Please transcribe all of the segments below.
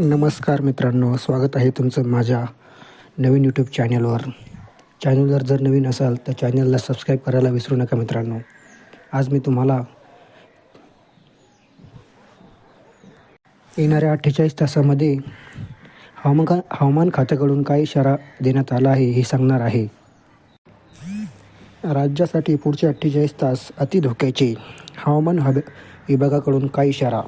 नमस्कार मित्रांनो स्वागत आहे तुमचं माझ्या नवीन यूट्यूब चॅनलवर चॅनलवर जर नवीन असाल तर चॅनलला सबस्क्राईब करायला विसरू नका मित्रांनो. आज मी तुम्हाला येणाऱ्या अठ्ठेचाळीस तासामध्ये हवामान हवामान खात्याकडून काय इशारा देण्यात आला आहे हे सांगणार आहे. राज्यासाठी पुढचे अठ्ठेचाळीस तास अतिधोक्याचे. हवामान हब विभागाकडून काय इशारा?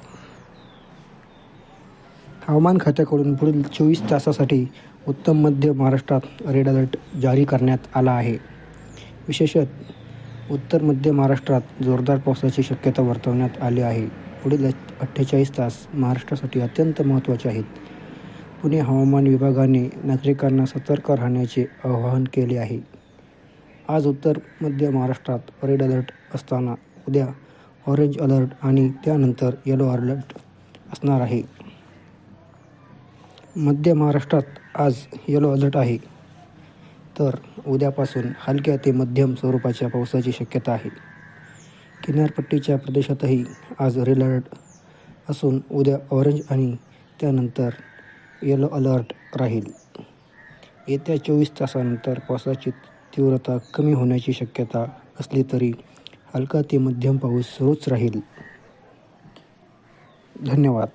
हवामान खात्याकडून पुढील चोवीस तासासाठी उत्तम मध्य महाराष्ट्रात रेड अलर्ट जारी करण्यात आला आहे. विशेषत उत्तर मध्य महाराष्ट्रात जोरदार पावसाची शक्यता वर्तवण्यात आली आहे. पुढील अठ्ठेचाळीस तास महाराष्ट्रासाठी अत्यंत महत्त्वाचे आहेत. पुणे हवामान विभागाने नागरिकांना सतर्क राहण्याचे आवाहन केले आहे. आज उत्तर मध्य महाराष्ट्रात रेड अलर्ट असताना उद्या ऑरेंज अलर्ट आणि त्यानंतर येलो अलर्ट असणार आहे. मध्य महाराष्ट्रात आज येलो अलर्ट आहे. तर उद्यापासून हलक्या ते मध्यम स्वरूपाच्या पावसाची शक्यता आहे. किनारपट्टीच्या प्रदेशातही आज रेड अलर्ट असून उद्या ऑरेंज आणि त्यानंतर येलो अलर्ट राहील. येत्या चोवीस तासानंतर पावसाची तीव्रता कमी होण्याची शक्यता असली तरी हलका ते मध्यम पाऊस सुरूच राहील. धन्यवाद.